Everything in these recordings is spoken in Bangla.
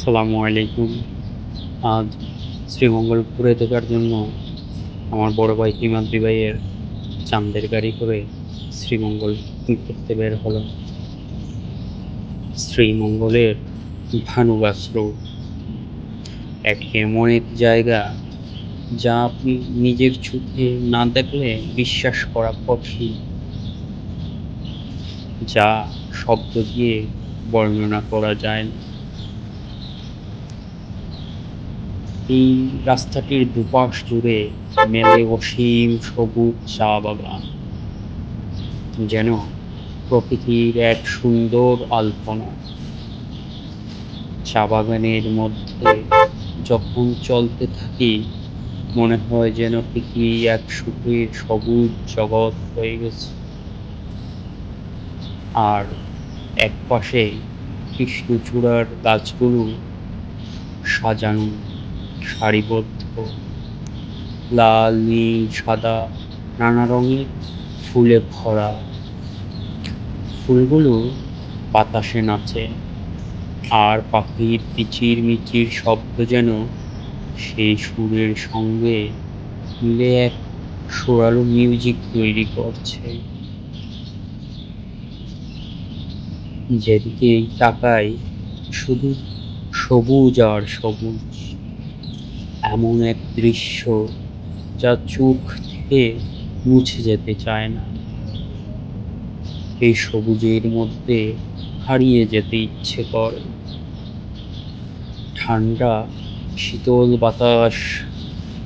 আসসালামু আলাইকুম। আজ শ্রীমঙ্গল ঘুরে দেখার জন্য আমার বড় ভাই হিমাদ্রি ভাইয়ের চান্দের গাড়ি করে শ্রীমঙ্গল ঘুরতে বের হলো শ্রীমঙ্গলের ভানুবাস রোড। এক এমন এক জায়গা যা আপনি নিজের চোখে না দেখলে বিশ্বাস করা কঠিন। যা শব্দ দিয়ে বর্ণনা করা যায় না। এই রাস্তাটির দুপাশ জুড়ে মেলে অসীম সবুজ চা বাগান যেন প্রকৃতির এক সুন্দর আলপনা। চা বাগানের মধ্যে যখন চলতে থাকি, মনে হয় যেন পৃথিবী এক সুখের সবুজ জগৎ হয়ে গেছে। আর এক পাশে কৃষ্ণচূড়ার গাছগুলো সাজানো সারিবদ্ধ। লাল, নীল, সাদা, নানা রঙের ফুলে ভরা। ফুলগুলো বাতাসে নাচে আর পাখির কিচির মিচির শব্দ যেন সেই সুরের সঙ্গে মিলে এক সুরালো মিউজিক তৈরি করছে। যেদিকেই তাকাই শুধু সবুজ আর সবুজ। এমন এক দৃশ্য যা চোখ থেকে মুছে যেতে চায় না। এই সবুজের মধ্যে হারিয়ে যেতে ইচ্ছে করে। ঠান্ডা, শীতল বাতাস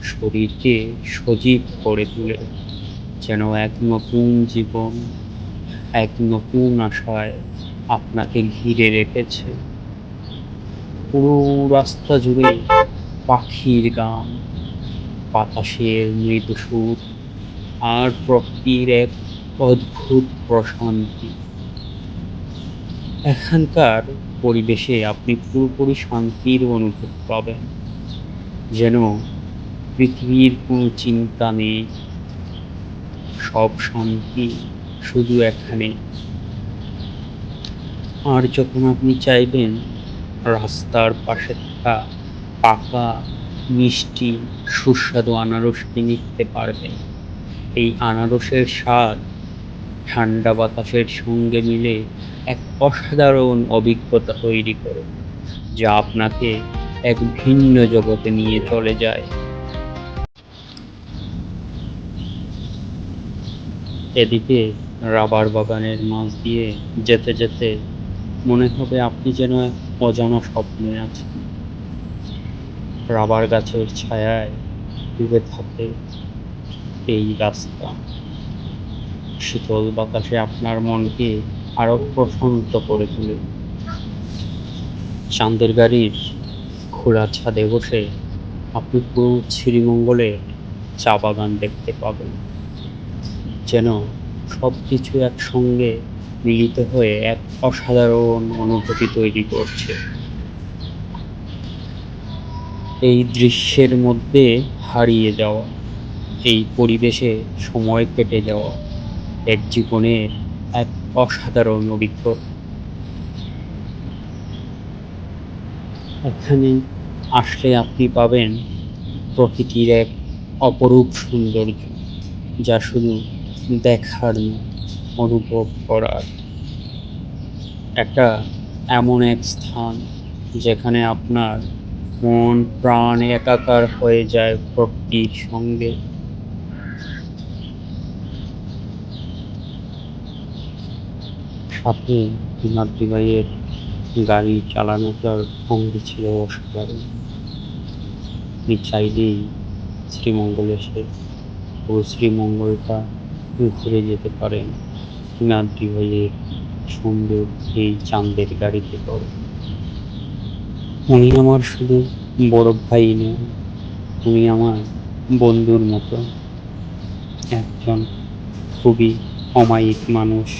শরীরকে সজীব করে তোলে, যেন এক নতুন জীবন, এক নতুন আশায় আপনাকে ঘিরে রেখেছে। পুরো রাস্তা জুড়ে পাখির গান, বাতাসের মৃদু সুর আর প্রকৃতির এক অদ্ভুত প্রশান্তি। এখানকার পরিবেশে আপনি পুরোপুরি শান্তির অনুভব পাবেন, যেন পৃথিবীর কোনো চিন্তা নেই। সব শান্তি শুধু এখানে। আর যখন আপনি চাইবেন রাস্তার পাশে থাকা পাকা, মিষ্টি, সুস্বাদু আনারস নিতে পারবেন এই আনারসের স্বাদ ঠান্ডা বাতাসের সঙ্গে মিলে এক অসাধারণ অভিজ্ঞতা তৈরি করে, যা আপনাকে এক ভিন্ন জগতে নিয়ে চলে যায়। এদিকে রাবার বাগানের মাঝ দিয়ে যেতে যেতে মনে হবে আপনি যেন এক অজানা স্বপ্নে আছেন। রাবার গাছের ছায়ায় ডুবে থাকে এই রাস্তা। শীতল বাতাসে আপনার মনকে আরও প্রশান্ত করে তোলে। চাঁদের গাড়ির খোলা ছাদে বসে আপনি পুরো শ্রীমঙ্গলের চা বাগান দেখতে পাবেন। যেন সব কিছু একসঙ্গে মিলিত হয়ে এক অসাধারণ অনুভূতি তৈরি করছে। এই দৃশ্যের মধ্যে হারিয়ে যাওয়া, এই পরিবেশে সময় কেটে যাওয়া এক জীবনের এক অসাধারণ অভিজ্ঞতা এখানে আসলে আপনি পাবেন প্রকৃতির এক অপরূপ সৌন্দর্য, যা শুধু দেখার অনুভব করার। একটা এমন এক স্থান যেখানে আপনার মন প্রাণ একাকার হয়ে যায় প্রকৃতির সঙ্গে। সাথে হিমাদ্রি ভাইয়ের গাড়ি চালানোটার ভঙ্গি ছিল অসাধারণ। আপনি চাইলেই শ্রীমঙ্গল এসে ও শ্রীমঙ্গলটা ঘুরে যেতে পারেন। হিমাদ্রি ভাইয়ের সুন্দর এই চাঁদের গাড়িতে করে। উনি আমার শুধু বড় ভাই নয় উনি আমার বন্ধুর মতো। একজন খুবই অমায়িক মানুষ।